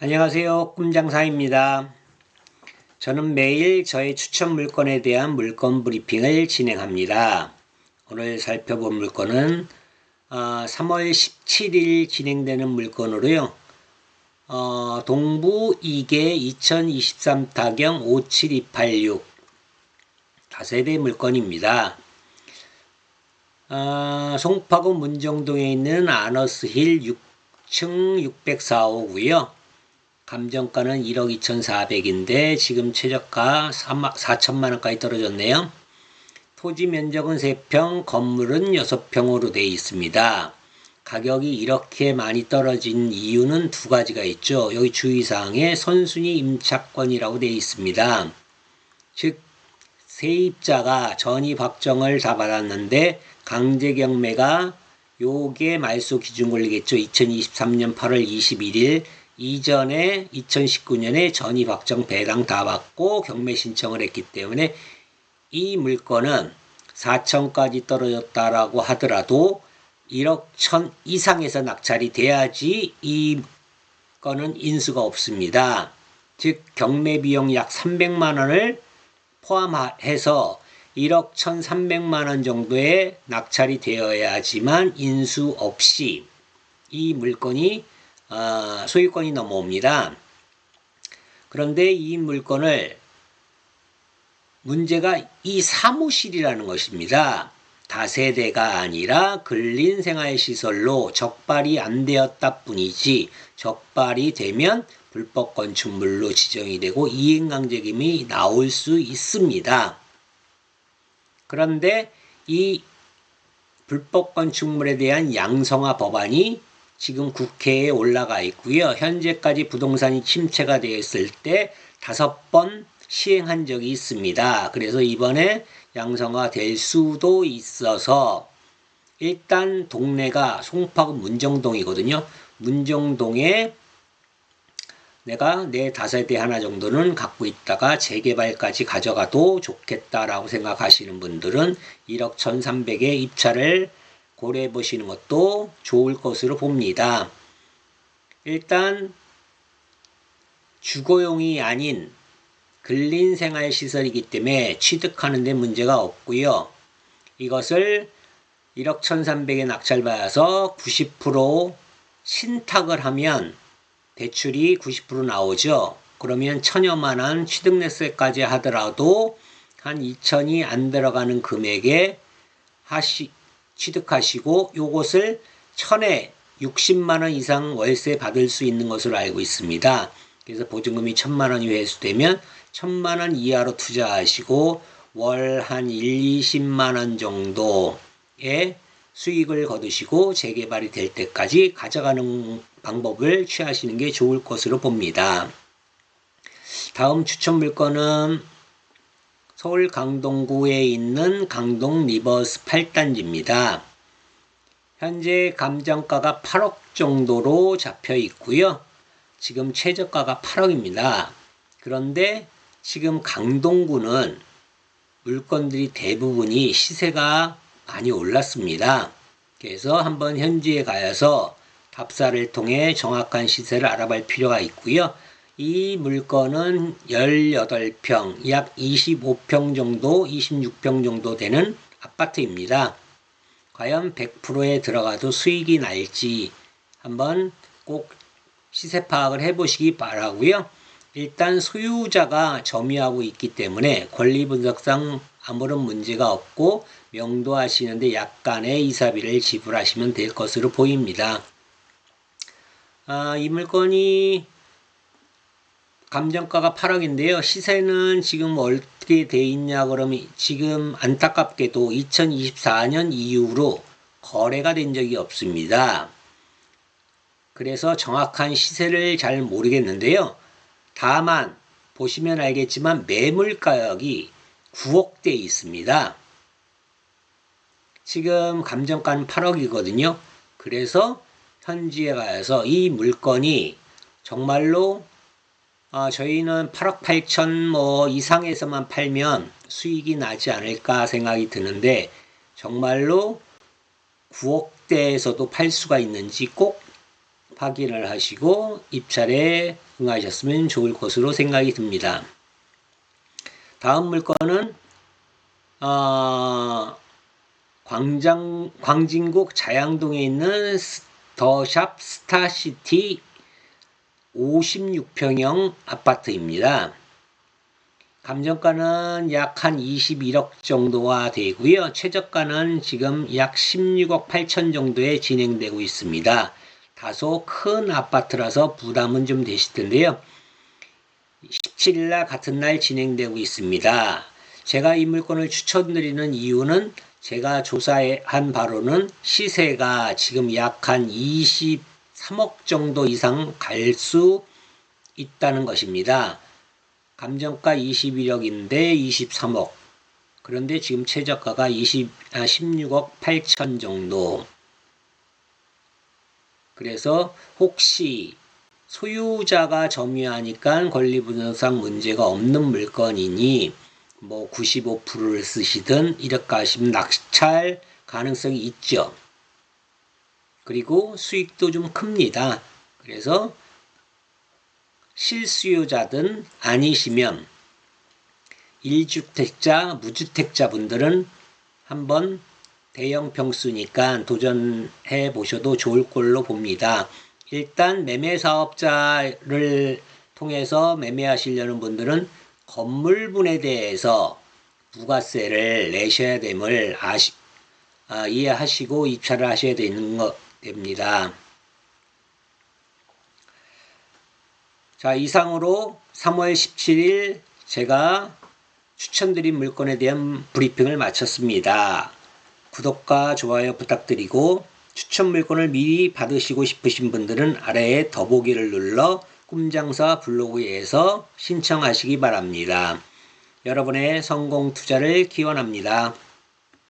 안녕하세요. 꿈장사입니다. 저는 매일 저의 추천 물건에 대한 물건 브리핑을 진행합니다. 오늘 살펴본 물건은 3월 17일 진행되는 물건으로요. 어, 동부 2개 2023 타경 57286 다세대 물건입니다. 어, 송파구 문정동에 있는 아너스힐 6층 604호고요. 감정가는 1억 2,400인데 지금 최저가 4천만 원까지 떨어졌네요. 토지 면적은 3평, 건물은 6평으로 되어 있습니다. 가격이 이렇게 많이 떨어진 이유는 두 가지가 있죠. 여기 주의사항에 선순위 임차권이라고 되어 있습니다. 즉 세입자가 전입 확정을 다 받았는데 강제 경매가 요게 말소 기준 걸리겠죠. 2023년 8월 21일 이전에 2019년에 전입 확정 배당 다 받고 경매 신청을 했기 때문에 이 물건은 4천까지 떨어졌다라고 하더라도 1억 천 이상에서 낙찰이 돼야지 이 거는 인수가 없습니다. 즉 경매 비용 약 300만 원을 포함해서 1억 1,300만 원 정도의 낙찰이 되어야지만 인수 없이 이 물건이 어, 소유권이 넘어옵니다. 그런데 이 물건을 문제가 이 사무실이라는 것입니다. 다세대가 아니라 근린 생활시설로 적발이 안 되었다 뿐이지 적발이 되면 불법 건축물로 지정이 되고 이행강제금이 나올 수 있습니다. 그런데 이 불법 건축물에 대한 양성화 법안이 지금 국회에 올라가 있고요. 현재까지 부동산이 침체가 되었을 때 다섯 번 시행한 적이 있습니다. 그래서 이번에 양성화 될 수도 있어서 일단 동네가 송파구 문정동이거든요. 문정동에 내가 내 다세대 하나 정도는 갖고 있다가 재개발까지 가져가도 좋겠다라고 생각하시는 분들은 1억 1,300에 입찰을 고려해 보시는 것도 좋을 것으로 봅니다. 일단 주거용이 아닌 근린생활시설이기 때문에 취득하는 데 문제가 없고요. 이것을 1억 1,300에 낙찰받아서 90% 신탁을 하면 대출이 90% 나오죠. 그러면 천여만 원 취득세까지 하더라도 한 2천이 안 들어가는 금액에 하시, 취득하시고 요것을 천에 60만 원 이상 월세 받을 수 있는 것으로 알고 있습니다. 그래서 보증금이 천만 원이 회수되면 천만 원 이하로 투자하시고 월 한 1, 20만 원 정도의 수익을 거두시고 재개발이 될 때까지 가져가는 방법을 취하시는 게 좋을 것으로 봅니다. 다음 추천 물건은 서울 강동구에 있는 강동 리버스 8단지입니다. 현재 감정가가 8억 정도로 잡혀 있고요. 지금 최저가가 8억입니다. 그런데 지금 강동구는 물건들이 대부분이 시세가 많이 올랐습니다. 그래서 한번 현지에 가서 답사를 통해 정확한 시세를 알아볼 필요가 있고요. 이 물건은 18평, 약 25평 정도, 26평 정도 되는 아파트입니다. 과연 100%에 들어가도 수익이 날지 한번 꼭 시세 파악을 해보시기 바라고요. 일단 소유자가 점유하고 있기 때문에 권리 분석상 아무런 문제가 없고 명도하시는데 약간의 이사비를 지불하시면 될 것으로 보입니다. 아, 이 물건이 감정가가 8억인데요. 시세는 지금 어떻게 돼 있냐 그러면 지금 안타깝게도 2024년 이후로 거래가 된 적이 없습니다. 그래서 정확한 시세를 잘 모르겠는데요. 다만 보시면 알겠지만 매물 가격이 9억대 있습니다. 지금 감정가는 8억이거든요. 그래서 현지에 가서 이 물건이 정말로 어, 저희는 8억 8천 뭐 이상에서만 팔면 수익이 나지 않을까 생각이 드는데 정말로 9억대에서도 팔 수가 있는지 꼭 확인을 하시고 입찰에 응하셨으면 좋을 것으로 생각이 듭니다. 다음 물건은 어, 광장 광진국 자양동에 있는 스- 더샵 스타시티 56평형 아파트입니다. 감정가는 약 한 21억 정도가 되고요. 최저가는 지금 약 16억 8천 정도에 진행되고 있습니다. 다소 큰 아파트라서 부담은 좀 되실 텐데요. 17일 날 같은 날 진행되고 있습니다. 제가 이 물건을 추천드리는 이유는 제가 조사한 바로는 시세가 지금 약 한 23억 정도 이상 갈 수 있다는 것입니다. 감정가 21억인데 23억. 그런데 지금 최저가가 20, 아, 16억 8천 정도. 그래서 혹시 소유자가 점유하니까 권리분양상 문제가 없는 물건이니 뭐 95%를 쓰시든 이렇게 하시면 낙찰 가능성이 있죠. 그리고 수익도 좀 큽니다. 그래서 실수요자든 아니시면 1주택자, 무주택자 분들은 한번 대형 평수니까 도전해 보셔도 좋을 걸로 봅니다. 일단 매매 사업자를 통해서 매매하시려는 분들은 건물분에 대해서 부가세를 내셔야 됨을 아시, 아, 이해하시고 입찰을 하셔야 되는 것 됩니다. 자, 이상으로 3월 17일 제가 추천드린 물건에 대한 브리핑을 마쳤습니다. 구독과 좋아요 부탁드리고 추천 물건을 미리 받으시고 싶으신 분들은 아래에 더보기를 눌러 꿈장사 블로그에서 신청하시기 바랍니다. 여러분의 성공 투자를 기원합니다.